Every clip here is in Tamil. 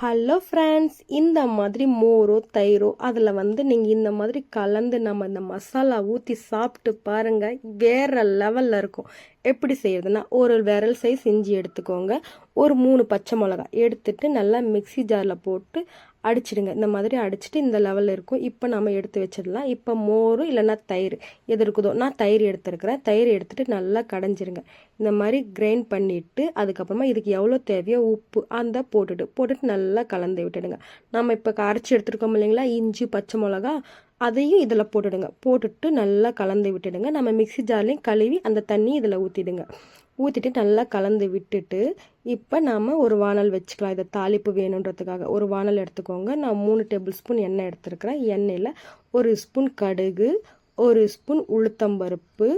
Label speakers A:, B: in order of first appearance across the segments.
A: ஹலோ ஃப்ரெண்ட்ஸ் இந்த மாதிரி மோரோ தயிரோ அதில் வந்து நீங்கள் இந்த மாதிரி கலந்து நம்ம இந்த மசாலா ஊற்றி சாப்பிட்டு பாருங்கள் வேறு லெவலில் இருக்கும். எப்படி செய்யறதுன்னா ஒரு விரல் சைஸ் இஞ்சி எடுத்துக்கோங்க. ஒரு மூணு பச்சை மிளகா எடுத்துட்டு நல்லா மிக்ஸி ஜாரில் போட்டு அடிச்சிடுங்க. இந்த மாதிரி அடிச்சுட்டு இந்த லெவலில் இருக்கும். இப்போ நம்ம எடுத்து வச்சிடலாம். இப்போ மோர் இல்லைன்னா தயிர். எது இருக்குதோ. நான் தயிர் எடுத்துருக்கிறேன். தயிர் எடுத்துகிட்டு நல்லா கடைஞ்சிருங்க. இந்த மாதிரி கிரைண்ட் பண்ணிவிட்டு அதுக்கப்புறமா இதுக்கு எவ்வளோ தேவையோ உப்பு அந்த போட்டுட்டு போட்டுட்டு நல்லா கலந்து விட்டுடுங்க. நம்ம இப்போ அரைச்சி எடுத்துருக்கோம் இல்லைங்களா? இஞ்சி பச்சை மிளகா அதையும் இதில் போட்டுடுங்க. போட்டுட்டு நல்லா கலந்து விட்டுடுங்க. நம்ம மிக்ஸி ஜார்லேயும் கழுவி அந்த தண்ணி இதில் ஊற்றிடுங்க ஊற்றிட்டு நல்லா கலந்து விட்டுட்டு இப்போ நாம் ஒரு வானல் வச்சுக்கலாம். இதை தாளிப்பு வேணுன்றதுக்காக. ஒரு வானல் எடுத்துக்கோங்க. நான் மூணு டேபிள் ஸ்பூன் எண்ணெய் எடுத்துருக்கிறேன். எண்ணெயில் ஒரு ஸ்பூன் கடுகு ஒரு ஸ்பூன் உளுத்தம்பருப்பு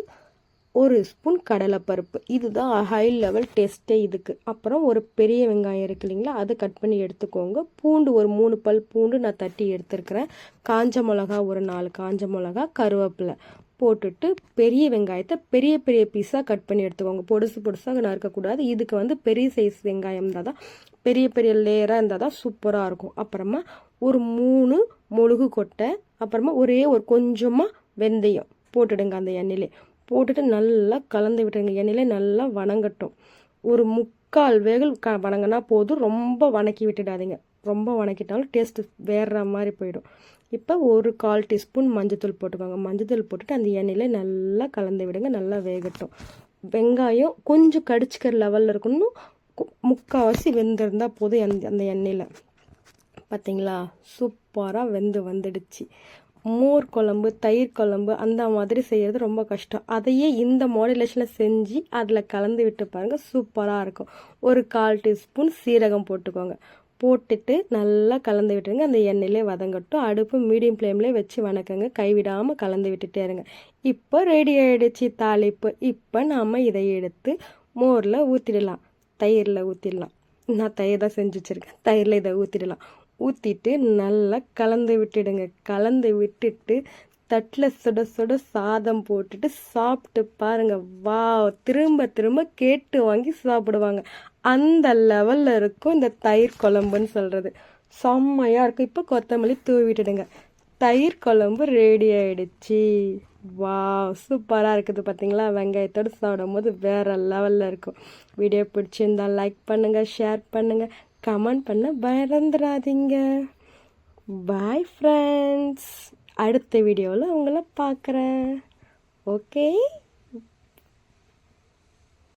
A: ஒரு ஸ்பூன் கடலைப்பருப்பு. இதுதான் ஹை லெவல் டேஸ்ட்டே இதுக்கு. அப்புறம் ஒரு பெரிய வெங்காயம் இருக்கு இல்லைங்களா? அதை கட் பண்ணி எடுத்துக்கோங்க. பூண்டு ஒரு மூணு பல் பூண்டு நான் தட்டி எடுத்துருக்கிறேன். காஞ்ச மிளகா ஒரு நாலு காஞ்ச மிளகா கருவேப்பிலை. போட்டுட்டு பெரிய வெங்காயத்தை பெரிய பெரிய பீஸாக கட் பண்ணி எடுத்துக்கோங்க. பொடுசு பொடுசாக நறுக்கக்கூடாது. இதுக்கு வந்து பெரிய சைஸ் வெங்காயம் இருந்தால் தான் பெரிய பெரிய லேயராக இருந்தால் தான் சூப்பராக இருக்கும். அப்புறமா ஒரு மூணு மொழுகு கொட்டை அப்புறமா ஒரே ஒரு கொஞ்சமாக வெந்தயம் போட்டுடுங்க அந்த எண்ணெயிலே. போட்டுட்டு நல்லா கலந்து விட்டுருங்க எண்ணெயிலே நல்லா வணங்கட்டும். ஒரு முக்கால் வேகல் க வணங்கினா போதும். ரொம்ப வணக்கி விட்டுடாதீங்க. ரொம்ப வணக்கிட்டாலும் டேஸ்ட்டு வேற மாதிரி போயிடும். இப்போ ஒரு கால் டீஸ்பூன் மஞ்சத்தூள் போட்டுக்கோங்க. மஞ்சத்தூள் போட்டுட்டு அந்த எண்ணெயில் நல்லா கலந்து விடுங்க. நல்லா வேகட்டும். வெங்காயம் கொஞ்சம் கடிச்சிக்கிற லெவலில் இருக்கணும். முக்கால்வாசி வெந்திருந்தால் போதும் அந்த அந்த எண்ணெயில். பார்த்தீங்களா சூப்பராக வெந்து வந்துடுச்சு. மோர் குழம்பு தயிர் குழம்பு அந்த மாதிரி செய்கிறது ரொம்ப கஷ்டம். அதையே இந்த மாடுலேஷனில் செஞ்சு அதில் கலந்து விட்டு பாருங்கள் சூப்பராக இருக்கும். ஒரு கால் டீஸ்பூன் சீரகம் போட்டுக்கோங்க. போட்டுட்டு நல்லா கலந்து விட்டுருங்க. அந்த எண்ணெயிலே வதங்கட்டும். அடுப்பு மீடியம் ஃப்ளேம்லேயே வச்சு வணக்கங்க. கைவிடாமல் கலந்து விட்டுட்டே இருங்க. இப்போ ரெடி ஆகிடுச்சு தாளிப்பு. இப்போ நாம் இதை எடுத்து மோரில் ஊற்றிடலாம் தயிரில் ஊற்றிடலாம் நான் தயிர் தான் செஞ்சு வச்சுருக்கேன். தயிரில் இதை ஊற்றிடலாம் ஊற்றிட்டு நல்லா கலந்து விட்டுடுங்க. கலந்து விட்டுட்டு தட்டில் சுட சுட சாதம் போட்டுட்டு சாப்பிட்டு பாருங்க. வா திரும்ப திரும்ப கேட்டு வாங்கி சாப்பிடுவாங்க. அந்த லெவலில் இருக்கும் இந்த தயிர் குழம்புன்னு சொல்கிறது செம்மையாக இருக்கும். இப்போ கொத்தமல்லி தூவிட்டுடுங்க. தயிர் குழம்பு ரெடி ஆயிடுச்சு. வா சூப்பராக இருக்குது பார்த்தீங்களா வெங்காயத்தோடு சாப்பிடும் போது வேறு லெவலில் இருக்கும். வீடியோ பிடிச்சிருந்தா லைக் பண்ணுங்கள் ஷேர் பண்ணுங்கள் கமெண்ட் பண்ண பயந்துடாதீங்க பாய் ஃப்ரெண்ட்ஸ் அடுத்த வீடியோவில் உங்களை பார்க்குறேன். ஓகே